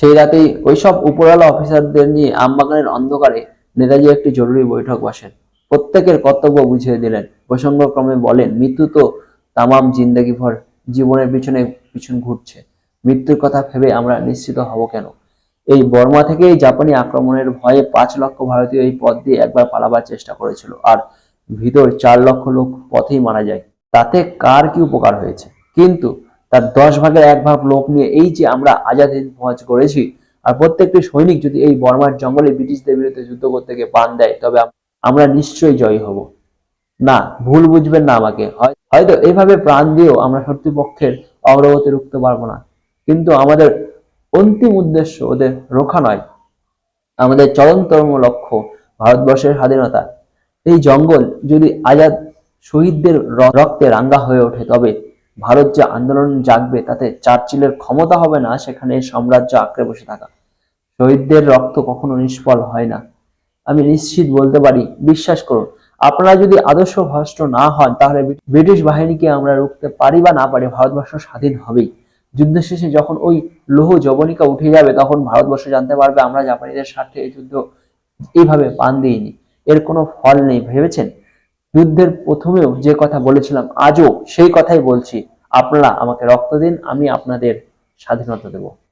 সেই রাতেই ওইসব উপরওয়ালা অফিসারদের নিয়ে আমবাগানের অন্ধকারে নেতাজি একটি জরুরি বৈঠক বসেন। প্রত্যেকের কর্তব্য বুঝিয়ে দিলেন। প্রসঙ্গক্রমে বলেন, মৃত্যু তো তামাম জিন্দগি ভর জীবনের পিছনে পিছন ঘুরছে। মৃত্যুর কথা ভেবে আমরা নিশ্চিত হব কেন? এই বর্মা থেকেই জাপানি আক্রমণের ভয়ে পাঁচ লক্ষ ভারতীয় এই পথ দিয়ে একবার পালাবার চেষ্টা করেছিল। আর ভিতর চার লক্ষ লোক পথেই মারা যায়। তাতে কার কি উপকার হয়েছে? কিন্তু তার দশ ভাগের এক ভাগ লোক নিয়ে এই যে আমরা আজাদ হিন্দ ফৌজ করেছি, আর প্রত্যেকটি সৈনিক যদি এই বর্মার জঙ্গলে ব্রিটিশদের বিরুদ্ধে যুদ্ধ করতে গিয়ে প্রাণ দেয়, তবে আমরা নিশ্চয়ই জয়ী হব। না, ভুল বুঝবেন না আমাকে। হয়তো এইভাবে প্রাণ দিয়েও আমরা শত্রুপক্ষের অগ্রগতি রুখতে পারব না। কিন্তু আমাদের অন্তিম উদ্দেশ্য ওদের রোখা নয়। আমাদের চরমতম লক্ষ্য ভারতবর্ষের স্বাধীনতা। এই জঙ্গল যদি আজাদ শহীদদের রক্তে রাঙ্গা হয়ে ওঠে, তবে ভারত যে আন্দোলন জাগবে, তাতে চার্চিলের ক্ষমতা হবে না, সেখানে সাম্রাজ্য আঁকড়ে বসে থাকা। শহীদদের রক্ত কখনো নিষ্ফল হয় না। আমি নিশ্চিত বলতে পারি, বিশ্বাস করুন, আপনারা যদি আদর্শ ভ্রষ্ট না হন, তাহলে ব্রিটিশ বাহিনীকে আমরা রুখতে পারি বা না পারি, ভারতবর্ষ স্বাধীন হবেই। যুদ্ধ শেষে যখন ওই লৌহ জবনিকা উঠে যাবে, তখন ভারতবর্ষ জানতে পারবে, আমরা জাপানিদের স্বার্থে এই যুদ্ধ এইভাবে পান দিইনি। এর কোনো ফল নেই, ভেবেছেন? যুদ্ধের প্রথমেও যে কথা বলেছিলাম, আজও সেই কথাই বলছি। আপনারা আমাকে রক্ত দিন, আমি আপনাদের স্বাধীনতা দেব।